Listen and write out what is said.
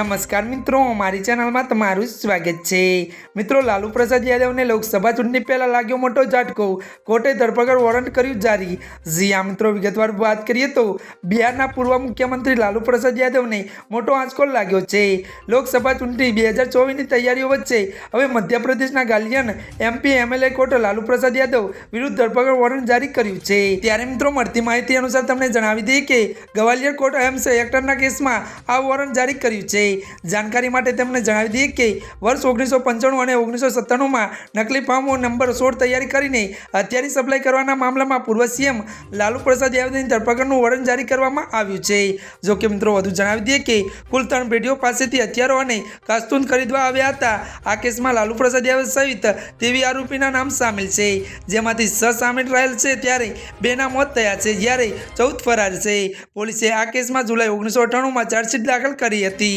નમસ્કાર મિત્રો, મારી ચેનલમાં તમારું સ્વાગત છે. મિત્રો, લાલુ પ્રસાદ યાદવને લોકસભા ચૂંટણી પહેલાં લાગ્યો મોટો ઝાટકો. કોર્ટે ધરપકડ વોરંટ કર્યું જારી. જી આ મિત્રો, વિગતવાર વાત કરીએ તો બિહારના પૂર્વ મુખ્યમંત્રી લાલુ પ્રસાદ યાદવને મોટો આંચકો લાગ્યો છે. લોકસભા ચૂંટણી બે હજાર ચોવીસની તૈયારીઓ વચ્ચે હવે મધ્યપ્રદેશના ગાલિયન એમપી એમએલએ કોર્ટે લાલુ પ્રસાદ યાદવ વિરુદ્ધ ધરપકડ વોરંટ જારી કર્યું છે. ત્યારે, મિત્રો, મળતી માહિતી અનુસાર તમને જણાવી દઈએ કે ગવાલિયર કોર્ટ એમ્સ એક્ટરના કેસમાં આ વોરંટ જારી કર્યું છે. જાણકારી માટે તેમણે જણાવી દઈએ કે વર્ષ ઓગણીસો પંચાણું અને ઓગણીસો સત્તાણુંમાં નકલી ફાર્મો નંબર સોળ તૈયારી કરીને હથિયારી સપ્લાય કરવાના મામલામાં પૂર્વ સીએમ લાલુ પ્રસાદ યાદવની ધરપકડનું વોરંટ જારી કરવામાં આવ્યું છે. જો કે મિત્રો વધુ જણાવી દઈએ કે કુલ ત્રણ પેઢીઓ પાસેથી હથિયારો અને કાસ્તુન ખરીદવા આવ્યા હતા. આ કેસમાં લાલુ પ્રસાદ યાદવ સહિત તેવી આરોપીના નામ સામેલ છે. જેમાંથી છ સામેલ રહેલ છે ત્યારે બેના મોત થયા છે. જ્યારે ચૌદ ફરાર છે. પોલીસે આ કેસમાં જુલાઈ ઓગણીસો અઠ્ઠાણુંમાં ચાર્જશીટ દાખલ કરી હતી.